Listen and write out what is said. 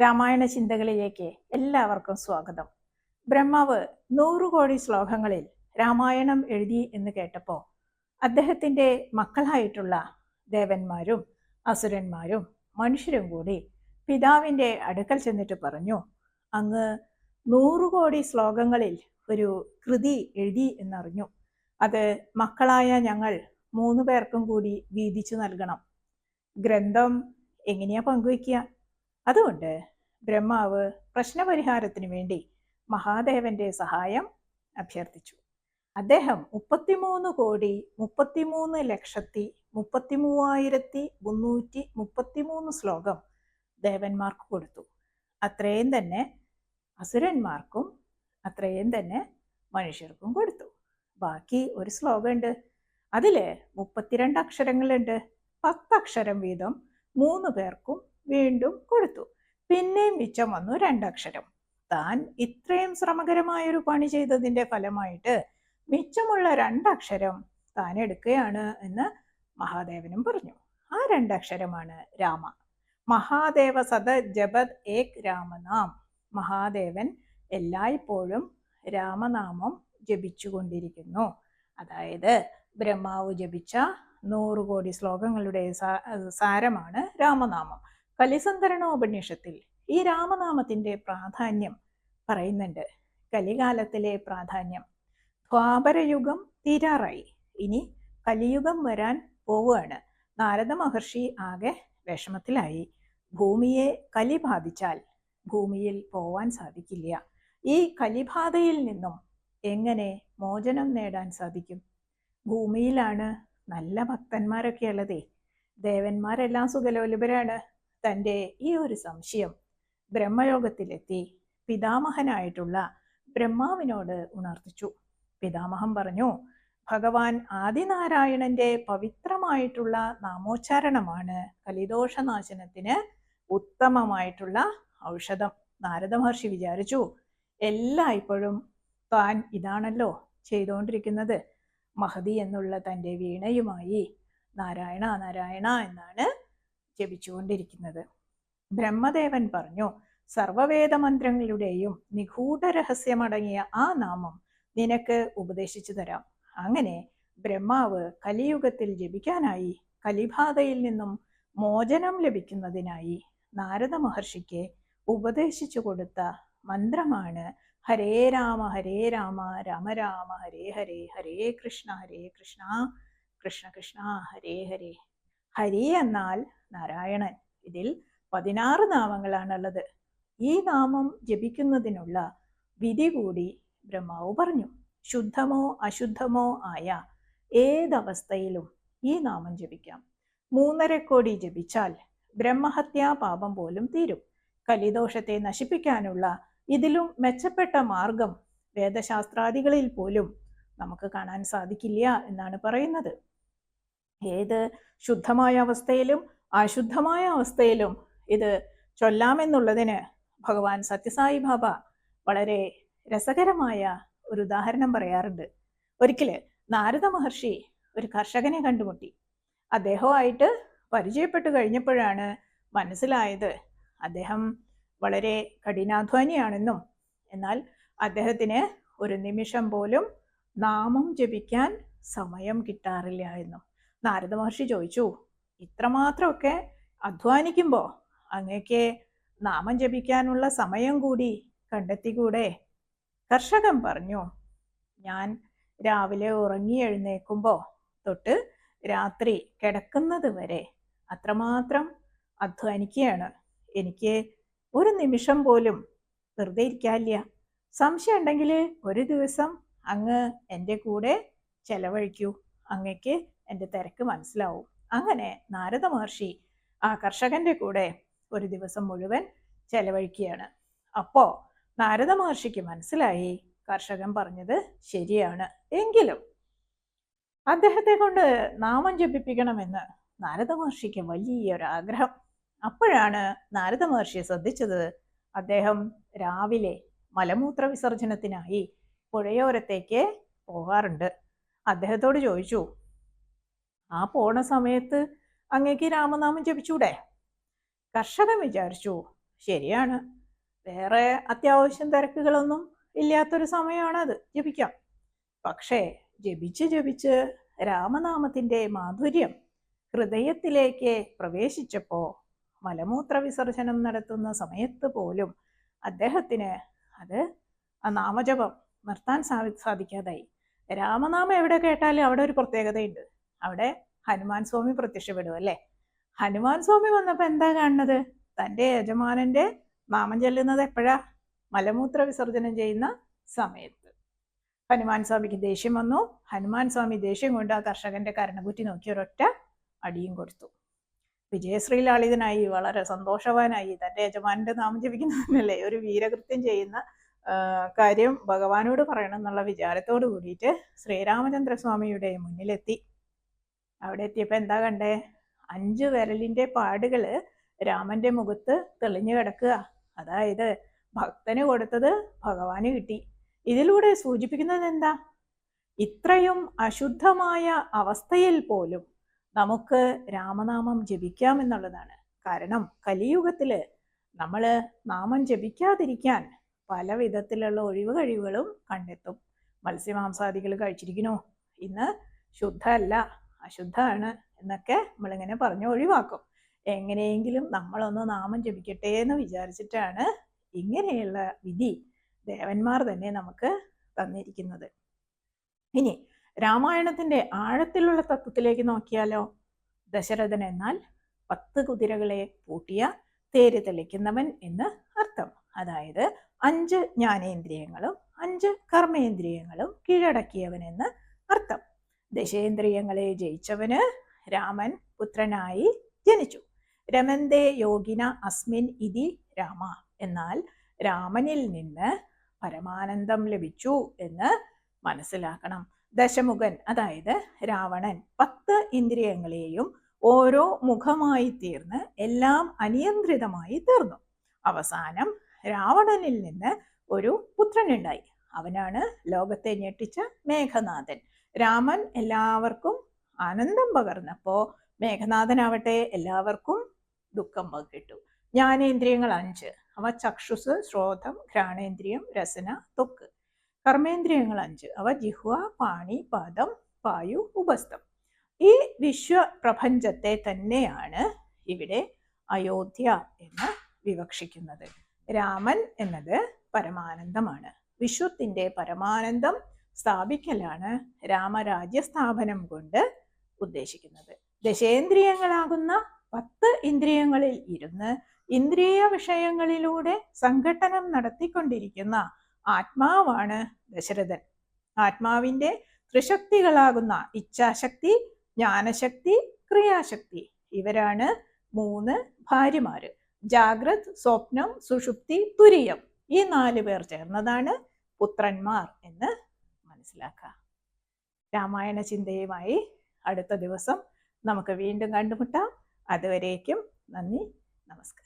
രാമായണ ചിന്തകളിലേക്ക് എല്ലാവർക്കും സ്വാഗതം. ബ്രഹ്മാവ് നൂറു കോടി ശ്ലോകങ്ങളിൽ രാമായണം എഴുതി എന്ന് കേട്ടപ്പോൾ അദ്ദേഹത്തിന്റെ മക്കളായിട്ടുള്ള ദേവന്മാരും അസുരന്മാരും മനുഷ്യരും കൂടി പിതാവിന്റെ അടുക്കൽ ചെന്നിട്ട് പറഞ്ഞു അങ്ങ് നൂറു കോടി ശ്ലോകങ്ങളിൽ ഒരു കൃതി എഴുതി എന്നറിഞ്ഞു. അത് മക്കളായ ഞങ്ങൾ മൂന്ന് പേർക്കും കൂടി വീതിച്ചു നൽകണം. ഗ്രന്ഥം എങ്ങനെയാ പങ്കുവയ്ക്കുക? അതുകൊണ്ട് ബ്രഹ്മാവ് പ്രശ്നപരിഹാരത്തിന് വേണ്ടി മഹാദേവന്റെ സഹായം അഭ്യർത്ഥിച്ചു. അദ്ദേഹം മുപ്പത്തിമൂന്ന് കോടി മുപ്പത്തിമൂന്ന് ലക്ഷത്തി മുപ്പത്തിമൂവായിരത്തി മുന്നൂറ്റി മുപ്പത്തിമൂന്ന് ശ്ലോകം ദേവന്മാർക്ക് കൊടുത്തു. അത്രയും തന്നെ അസുരന്മാർക്കും അത്രയും തന്നെ മനുഷ്യർക്കും കൊടുത്തു. ബാക്കി ഒരു ശ്ലോകമുണ്ട്. അതിൽ മുപ്പത്തിരണ്ട് അക്ഷരങ്ങളുണ്ട്. പത്തക്ഷരം വീതം മൂന്ന് പേർക്കും വീണ്ടും കൊടുത്തു. പിന്നെയും മിച്ചം വന്നു രണ്ടക്ഷരം. താൻ ഇത്രയും ശ്രമകരമായൊരു പണി ചെയ്തതിന്റെ ഫലമായിട്ട് മിച്ചമുള്ള രണ്ടക്ഷരം താൻ എടുക്കുകയാണ് എന്ന് മഹാദേവനും പറഞ്ഞു. ആ രണ്ടക്ഷരമാണ് രാമ. മഹാദേവ സദ ജപത് ഏക് രാമനാം. മഹാദേവൻ എല്ലായ്പ്പോഴും രാമനാമം ജപിച്ചുകൊണ്ടിരിക്കുന്നു. അതായത് ബ്രഹ്മാവ് ജപിച്ച നൂറ് കോടി ശ്ലോകങ്ങളുടെ സാരമാണ് രാമനാമം. കലിസന്ധരണോപനിഷത്തിൽ ഈ രാമനാമത്തിന്റെ പ്രാധാന്യം പറയുന്നുണ്ട്. കലികാലത്തിലെ പ്രാധാന്യം. ദ്വാപരയുഗം തീരാറായി. ഇനി കലിയുഗം വരാൻ പോവുകയാണ്. നാരദ മഹർഷി ആകെ വിഷമത്തിലായി. ഭൂമിയെ കലി ബാധിച്ചാൽ ഭൂമിയിൽ പോവാൻ സാധിക്കില്ല. ഈ കലിബാധയിൽ നിന്നും എങ്ങനെ മോചനം നേടാൻ സാധിക്കും? ഭൂമിയിലാണ് നല്ല ഭക്തന്മാരൊക്കെ ഉള്ളതേ. ദേവന്മാരെല്ലാം സുഖലോലുപരാണ്. തന്റെ ഈ ഒരു സംശയം ബ്രഹ്മയോഗത്തിലെത്തി പിതാമഹനായിട്ടുള്ള ബ്രഹ്മാവിനോട് ഉണർത്തിച്ചു. പിതാമഹം പറഞ്ഞു ഭഗവാൻ ആദിനാരായണന്റെ പവിത്രമായിട്ടുള്ള നാമോച്ചാരണമാണ് കലിദോഷനാശനത്തിന് ഉത്തമമായിട്ടുള്ള ഔഷധം. നാരദ മഹർഷി വിചാരിച്ചു എല്ലായ്പ്പോഴും താൻ ഇതാണല്ലോ ചെയ്തുകൊണ്ടിരിക്കുന്നത് മഹതി എന്നുള്ള തന്റെ വീണയുമായി നാരായണ നാരായണ എന്നാണ് ജപിച്ചുകൊണ്ടിരിക്കുന്നത്. ബ്രഹ്മദേവൻ പറഞ്ഞു സർവവേദ മന്ത്രങ്ങളുടെയും നിഗൂഢ രഹസ്യമടങ്ങിയ ആ നാമം നിനക്ക് ഉപദേശിച്ചു തരാം. അങ്ങനെ ബ്രഹ്മാവ് കലിയുഗത്തിൽ ജപിക്കാനായി കലിബാധയിൽ നിന്നും മോചനം ലഭിക്കുന്നതിനായി നാരദ മഹർഷിക്ക് ഉപദേശിച്ചു കൊടുത്ത മന്ത്രമാണ് ഹരേ രാമ ഹരേ രാമ രാമ രാമ ഹരേ ഹരേ ഹരേ കൃഷ്ണ ഹരേ കൃഷ്ണ കൃഷ്ണ കൃഷ്ണ ഹരേ ഹരേ. ഹരി എന്നാൽ നാരായണൻ. ഇതിൽ പതിനാറ് നാമങ്ങളാണുള്ളത്. ഈ നാമം ജപിക്കുന്നതിനുള്ള വിധി കൂടി ബ്രഹ്മാവ് പറഞ്ഞു. ശുദ്ധമോ അശുദ്ധമോ ആയ ഏതവസ്ഥയിലും ഈ നാമം ജപിക്കാം. മൂന്നര കോടി ജപിച്ചാൽ ബ്രഹ്മഹത്യാ പാപം പോലും തീരും. കലിദോഷത്തെ നശിപ്പിക്കാനുള്ള ഇതിലും മെച്ചപ്പെട്ട മാർഗം വേദശാസ്ത്രാദികളിൽ പോലും നമുക്ക് കാണാൻ സാധിക്കില്ല എന്നാണ് പറയുന്നത്. ഏത് ശുദ്ധമായ അവസ്ഥയിലും അശുദ്ധമായ അവസ്ഥയിലും ഇത് ചൊല്ലാമെന്നുള്ളതിന് ഭഗവാൻ സത്യസായി ബാബ വളരെ രസകരമായ ഒരു ഉദാഹരണം പറയാറുണ്ട്. ഒരിക്കൽ നാരദ മഹർഷി ഒരു കർഷകനെ കണ്ടുമുട്ടി. അദ്ദേഹവുമായിട്ട് പരിചയപ്പെട്ടു കഴിഞ്ഞപ്പോഴാണ് മനസ്സിലായത് അദ്ദേഹം വളരെ കഠിനാധ്വാനിയാണെന്നും എന്നാൽ അദ്ദേഹത്തിന് ഒരു നിമിഷം പോലും നാമം ജപിക്കാൻ സമയം കിട്ടാറില്ല എന്നും. നാരദ മഹർഷി ചോദിച്ചു ഇത്രമാത്രമൊക്കെ അധ്വാനിക്കുമ്പോൾ അങ്ങേക്ക് നാമം ജപിക്കാനുള്ള സമയം കൂടി കണ്ടെത്തിക്കൂടെ? കർഷകൻ പറഞ്ഞു ഞാൻ രാവിലെ ഉറങ്ങി എഴുന്നേക്കുമ്പോൾ തൊട്ട് രാത്രി കിടക്കുന്നത് വരെ അത്രമാത്രം അധ്വാനിക്കുകയാണ്. എനിക്ക് ഒരു നിമിഷം പോലും വെറുതെ ഇരിക്കാനില്ല. സംശയം ഉണ്ടെങ്കിൽ ഒരു ദിവസം അങ്ങ് എന്റെ കൂടെ ചെലവഴിക്കൂ. അങ്ങക്ക് എന്റെ തിരക്ക് മനസ്സിലാവും. അങ്ങനെ നാരദ മഹർഷി ആ കർഷകന്റെ കൂടെ ഒരു ദിവസം മുഴുവൻ ചെലവഴിക്കുകയാണ്. അപ്പോ നാരദ മഹർഷിക്ക് മനസ്സിലായി കർഷകൻ പറഞ്ഞത് ശരിയാണ്. എങ്കിലും അദ്ദേഹത്തെ കൊണ്ട് നാമം ജപിപ്പിക്കണമെന്ന് നാരദ മഹർഷിക്ക് വലിയൊരു ആഗ്രഹം അപ്പോഴാണ് നാരദ മഹർഷിയെ ശ്രദ്ധിച്ചത് അദ്ദേഹം രാവിലെ മലമൂത്ര വിസർജനത്തിനായി പുഴയോരത്തേക്ക് പോകാറുണ്ട്. അദ്ദേഹത്തോട് ചോദിച്ചു ആ പോണ സമയത്ത് അങ്ങേക്ക് രാമനാമം ജപിച്ചൂടെ? കർഷകൻ വിചാരിച്ചു ശരിയാണ്. വേറെ അത്യാവശ്യം തിരക്കുകളൊന്നും ഇല്ലാത്തൊരു സമയമാണത്. ജപിക്കാം. പക്ഷേ ജപിച്ച് ജപിച്ച് രാമനാമത്തിന്റെ മാധുര്യം ഹൃദയത്തിലേക്ക് പ്രവേശിച്ചപ്പോൾ മലമൂത്ര വിസർജനം നടത്തുന്ന സമയത്ത് പോലും അദ്ദേഹത്തിന് അത് ആ നാമജപം നിർത്താൻ സാധി സാധിക്കാതായി. രാമനാമം എവിടെ കേട്ടാലും അവിടെ ഒരു പ്രത്യേകതയുണ്ട്. അവിടെ ഹനുമാൻ സ്വാമി പ്രത്യക്ഷപ്പെടും അല്ലേ? ഹനുമാൻ സ്വാമി വന്നപ്പോൾ എന്താ കാണുന്നത്? തന്റെ യജമാനന്റെ നാമം ചെല്ലുന്നത് എപ്പോഴാ? മലമൂത്ര വിസർജനം ചെയ്യുന്ന സമയത്ത്. ഹനുമാൻ സ്വാമിക്ക് ദേഷ്യം വന്നു. ഹനുമാൻ സ്വാമി ദേഷ്യം കൊണ്ട് ആ കർഷകന്റെ കരണകുറ്റി നോക്കി ഒരൊറ്റ അടിയും കൊടുത്തു. വിജയശ്രീലാളിതനായി വളരെ സന്തോഷവാനായി തന്റെ യജമാനന്റെ നാമം ജപിക്കുന്നതല്ലേ ഒരു വീരകൃത്യം ചെയ്യുന്ന കാര്യം ഭഗവാനോട് പറയണം എന്നുള്ള വിചാരത്തോട് കൂടിയിട്ട് ശ്രീരാമചന്ദ്രസ്വാമിയുടെ മുന്നിലെത്തി. അവിടെ എത്തിയപ്പോൾ എന്താ കണ്ടേ? അഞ്ച് വിരലിന്റെ പാടുകൾ രാമന്റെ മുഖത്ത് തെളിഞ്ഞു കിടക്കുക. അതായത് ഭക്തന് കൊടുത്തത് ഭഗവാന് കിട്ടി. ഇതിലൂടെ സൂചിപ്പിക്കുന്നത് എന്താ? ഇത്രയും അശുദ്ധമായ അവസ്ഥയിൽ പോലും നമുക്ക് രാമനാമം ജപിക്കാം എന്നുള്ളതാണ്. കാരണം കലിയുഗത്തിൽ നമ്മൾ നാമം ജപിക്കാതിരിക്കാൻ പല വിധത്തിലുള്ള ഒഴിവ് കഴിവുകളും കണ്ടെത്തും. മത്സ്യമാംസാദികൾ കഴിച്ചിരിക്കണോ? ഇന്ന് ശുദ്ധമല്ല അശുദ്ധമാണ്. എന്നൊക്കെ നമ്മളിങ്ങനെ പറഞ്ഞ് ഒഴിവാക്കും. എങ്ങനെയെങ്കിലും നമ്മളൊന്ന് നാമം ജപിക്കട്ടെ എന്ന് വിചാരിച്ചിട്ടാണ് ഇങ്ങനെയുള്ള വിധി ദേവന്മാർ തന്നെ നമുക്ക് തന്നിരിക്കുന്നത്. ഇനി രാമായണത്തിന്റെ ആഴത്തിലുള്ള തത്വത്തിലേക്ക് നോക്കിയാലോ? ദശരഥൻ എന്നാൽ പത്ത് കുതിരകളെ പൂട്ടിയ തേര് തെളിക്കുന്നവൻ എന്ന് അർത്ഥം. അതായത് അഞ്ച് ജ്ഞാനേന്ദ്രിയങ്ങളും അഞ്ച് കർമ്മേന്ദ്രിയങ്ങളും കീഴടക്കിയവൻ എന്ന് അർത്ഥം. ദശേന്ദ്രിയങ്ങളെ ജയിച്ചവന് രാമൻ പുത്രനായി ജനിച്ചു. രമന്തേ യോഗിന അസ്മിൻ ഇതി രാമ. എന്നാൽ രാമനിൽ നിന്ന് പരമാനന്ദം ലഭിച്ചു എന്ന് മനസ്സിലാക്കണം. ദശമുഖൻ അതായത് രാവണൻ പത്ത് ഇന്ദ്രിയങ്ങളെയും ഓരോ മുഖമായി തീർന്ന് എല്ലാം അനിയന്ത്രിതമായി തീർന്നു. അവസാനം രാവണനിൽ നിന്ന് ഒരു പുത്രനുണ്ടായി. അവനാണ് ലോകത്തെ ഞെട്ടിച്ച മേഘനാഥൻ. രാമൻ എല്ലാവർക്കും ആനന്ദം പകർന്നപ്പോ മേഘനാഥനാവട്ടെ എല്ലാവർക്കും ദുഃഖം പങ്കിട്ടു ജ്ഞാനേന്ദ്രിയങ്ങൾ അഞ്ച്. അവ ചക്ഷുസ് ശ്രോതം ഘ്രാണേന്ദ്രിയം രസന തൊക്ക് കർമ്മേന്ദ്രിയങ്ങൾ അഞ്ച്. അവ ജിഹ്വ പാണി പാദം വായു ഉപസ്ഥം. ഈ വിശ്വപ്രപഞ്ചത്തെ തന്നെയാണ് ഇവിടെ അയോധ്യ എന്ന് വിവക്ഷിക്കുന്നത്. രാമൻ എന്നത് പരമാനന്ദമാണ്. വിശ്വത്തിന്റെ പരമാനന്ദം സ്ഥാപിക്കലാണ് രാമരാജ്യ സ്ഥാപനം കൊണ്ട് ഉദ്ദേശിക്കുന്നത്. ദശേന്ദ്രിയങ്ങളാകുന്ന പത്ത് ഇന്ദ്രിയങ്ങളിൽ ഇരുന്ന് ഇന്ദ്രിയ വിഷയങ്ങളിലൂടെ സംഘട്ടനം നടത്തിക്കൊണ്ടിരിക്കുന്ന ആത്മാവാണ് ദശരഥൻ. ആത്മാവിന്റെ ത്രിശക്തികളാകുന്ന ഇച്ഛാശക്തി ജ്ഞാനശക്തി ക്രിയാശക്തി ഇവരാണ് മൂന്ന് ഭാര്യമാര്. ജാഗ്രത് സ്വപ്നം സുഷുപ്തി തുരിയം ഈ നാല് പേർ ചേർന്നതാണ് പുത്രന്മാർ എന്ന് മനസ്സിലാക്കുക രാമായണ ചിന്തയുമായി അടുത്ത ദിവസം നമുക്ക് വീണ്ടും കണ്ടുമുട്ടാം. അതുവരേക്കും നന്ദി നമസ്കാരം.